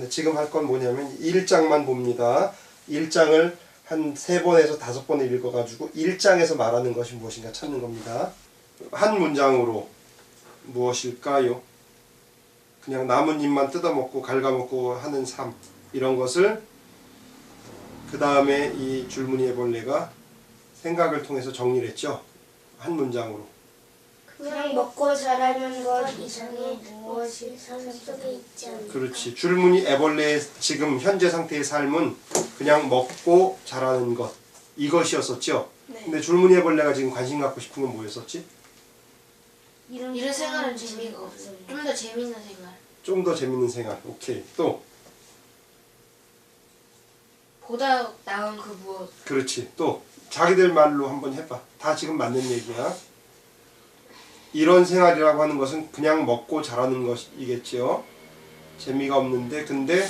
생각하는데 지금 할 건 뭐냐면 1장만 봅니다. 1장을 한 세 번에서 다섯 번을 읽어가지고 1장에서 말하는 것이 무엇인가 찾는 겁니다. 한 문장으로 무엇일까요? 그냥 나뭇잎만 뜯어먹고 갉아먹고 하는 삶 이런 것을 그 다음에 이 줄무늬 애벌레가 생각을 통해서 정리를 했죠. 한 문장으로. 그냥 먹고 자라는 것 이상의 무엇이 삶 속에 있지 않나. 그렇지. 줄무늬 애벌레의 지금 현재 상태의 삶은 그냥 먹고 자라는 것 이것이었었죠. 네. 근데 줄무늬 애벌레가 지금 관심 갖고 싶은 건 뭐였었지? 이런 생활은 재미가 없어요. 좀 더 재밌는 생활. 좀 더 재밌는 생활. 오케이. 또 보다 나은 그 무엇. 그렇지. 또 자기들 말로 한번 해봐. 다 지금 맞는 얘기야. 이런 생활이라고 하는 것은 그냥 먹고 자라는 것이겠지요. 재미가 없는데 근데